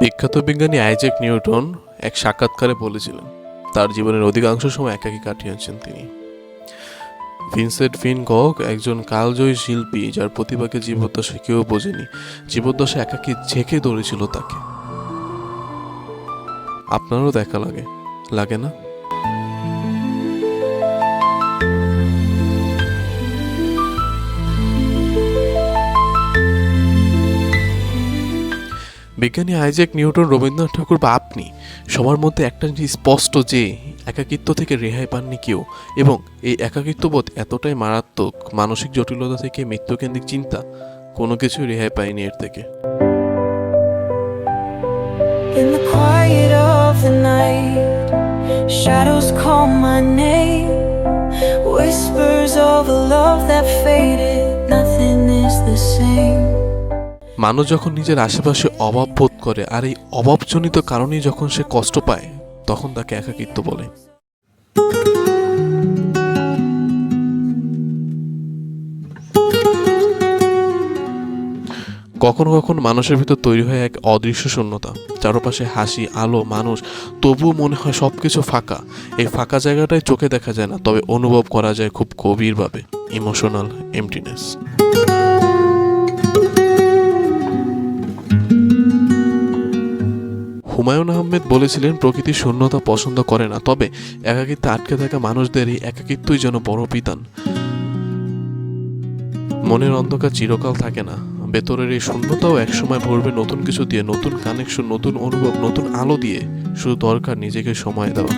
বিখ্যাত বিজ্ঞানী Isaac Newton এক সাক্ষাৎকারে বলেছিলেন, তার জীবনের অধিকাংশ সময় একাকি কাটিয়েছেন তিনি। ভিনসেন্ট ফিন গক একজন কালজয়ী শিল্পী যার প্রতিভাকে জীবদ্দশে কেউ বোঝেনি, জীবদ্দশা একাকি ঝেঁকে ধরেছিল তাকে। আপনারও দেখা লাগে লাগে না? বিজ্ঞানী আইজ্যাক নিউটন রবীন্দ্রনাথ ঠাকুর বা আপনি সবার মধ্যে একটা জিনিস স্পষ্ট যে একাকিত্ব থেকে রেহাই পাননি কেউ এবং এই একাকিত্ববোধ এতটাই মারাত্মক মানসিক জটিলতা থেকে মৃত্যুকেন্দ্রিক চিন্তা কোনো কিছুই রেহাই পায়নি এর থেকে shadows call my name. Whispers of a love that faded, মানুষ যখন নিজের আশেপাশে অভাব বোধ করে আর এই অভাবজনিত কারণেই যখন সে কষ্ট পায়, তখন তাকে একাকিত্ব বলে। কখনো কখনো মানুষের ভিতর তৈরি হয় এক অদৃশ্য শূন্যতা। চারপাশে হাসি, আলো, মানুষ, তবুও মনে হয় সব কিছু ফাঁকা। এই ফাঁকা জায়গাটাই চোখে দেখা যায় না, তবে অনুভব করা যায় খুব গভীরভাবে। ইমোশনাল এমটিনেস হুমায়ুন আহমেদ বলেছিলেন, প্রকৃতি শূন্যতা পছন্দ করে না, তবে একাকিত্বে আটকে থাকা মানুষদেরই একাকিত্বই যেন বড় পিতান মনের অন্ধকার চিরকাল থাকে না। ভেতরের এই শূন্যতাও একসময় ভরবে নতুন কিছু দিয়ে, নতুন কানেকশন নতুন অনুভব, নতুন আলো দিয়ে। শুধু দরকার নিজেকে সময় দেওয়া।